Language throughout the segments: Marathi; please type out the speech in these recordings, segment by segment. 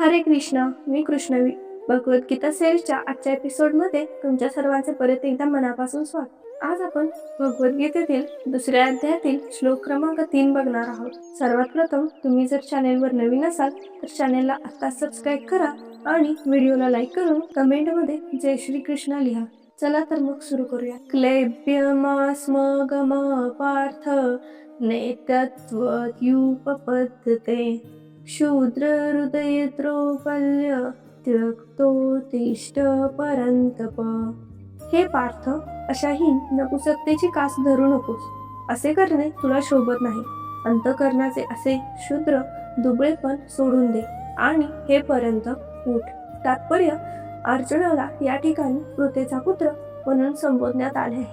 हरे कृष्णा मी कृष्णवी. भगवद्गीता सेरीजच्या आजच्या एपिसोडमध्ये तुमच्या सर्वांचे परत एकदा मनापासून स्वागत. आज आपण भगवद्गीतेतील दुसऱ्या अध्यायातील श्लोक क्रमांक तीन बघणार आहोत. सर्वात प्रथम तुम्ही जर चॅनेलवर नवीन असाल तर चॅनेलला आता सबस्क्राईब करा आणि व्हिडिओला लाईक करून कमेंटमध्ये जय श्री कृष्ण लिहा. चला तर मग सुरू करूया. क्लेब्यमास्मगम पार्थ नेतत्वयुपपद्धते शूद्र हृदय द्रौपल्य त्यक्तोत्तिष्ठ परंतप हे पार्थ अशाही नपुसकतेची कास धरू नकोस. असे करणे तुला शोभत नाही. अंतकरणाचे असे शूद्र दुबळेपण सोडून दे. आणि हे पर्यंत उठ. तात्पर्य अर्जुनाला या ठिकाणी कृतेचा पुत्र म्हणून संबोधण्यात आले आहे.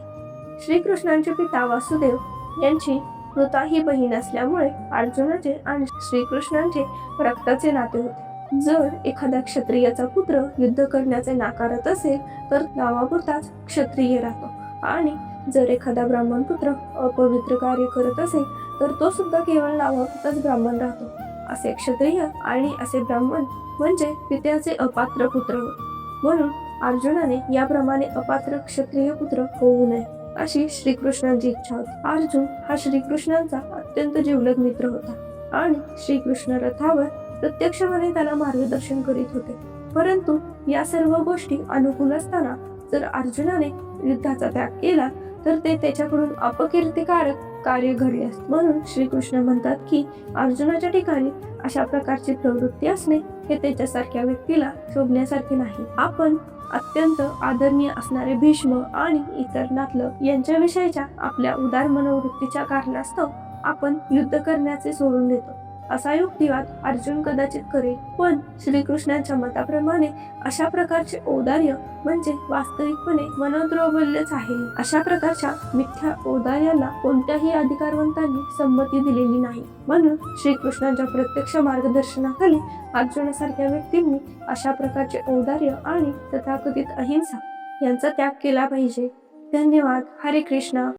श्रीकृष्णांचे पिता वासुदेव यांची मृता ही बहीण असल्यामुळे अर्जुनाचे आणि श्रीकृष्णांचे रक्ताचे नाते होते. जर एखाद्या क्षत्रियाचा पुत्र युद्ध करण्याचे नाकारत असेल तर नावापुरताच क्षत्रिय राहतो. आणि जर एखादा ब्राह्मण पुत्र अपवित्र कार्य करत असेल तर तो सुद्धा केवळ नावापुरताच ब्राह्मण राहतो. असे क्षत्रिय आणि असे ब्राह्मण म्हणजे पित्याचे अपात्र पुत्र म्हणून अर्जुनाने याप्रमाणे अपात्र क्षत्रिय पुत्र होऊ नये. अशी श्रीकृष्णांची इच्छा होती. अर्जुन हा श्रीकृष्णांचा अत्यंत जिवलग मित्र होता. आणि श्रीकृष्ण रथावर प्रत्यक्षपणे त्याला मार्गदर्शन करीत होते. परंतु या सर्व गोष्टी अनुकूल असताना जर अर्जुनाने युद्धाचा त्याग केला तर ते त्याच्याकडून अपकीर्तिकारक कार्य घडले असते. म्हणून श्रीकृष्ण म्हणतात की अर्जुनाच्या ठिकाणी अशा प्रकारची प्रवृत्ती असणे हे त्याच्यासारख्या व्यक्तीला शोभण्यासारखे नाही. आपण अत्यंत आदरणीय असणारे भीष्म आणि इतर नातलग यांच्याविषयीच्या आपल्या उदार मनोवृत्तीच्या कारणास्तव आपण युद्ध करण्याचे सोडून देतो. असा युक्तिवाद अर्जुन कदाचित करेल. पण श्रीकृष्णांच्या मताप्रमाणे अशा प्रकारचे औदार्य म्हणजे वास्तविकपणे मनोद्रौबल्यच आहे. अशा प्रकारच्या मिथ्या औदार्याला कोणत्याही अधिकारवंतांनी संमती दिलेली नाही. म्हणून श्रीकृष्णांच्या प्रत्यक्ष मार्गदर्शनाखाली अर्जुनासारख्या व्यक्तींनी अशा प्रकारचे औदार्य आणि तथाकथित अहिंसा यांचा त्याग केला पाहिजे. धन्यवाद. हरे कृष्णा.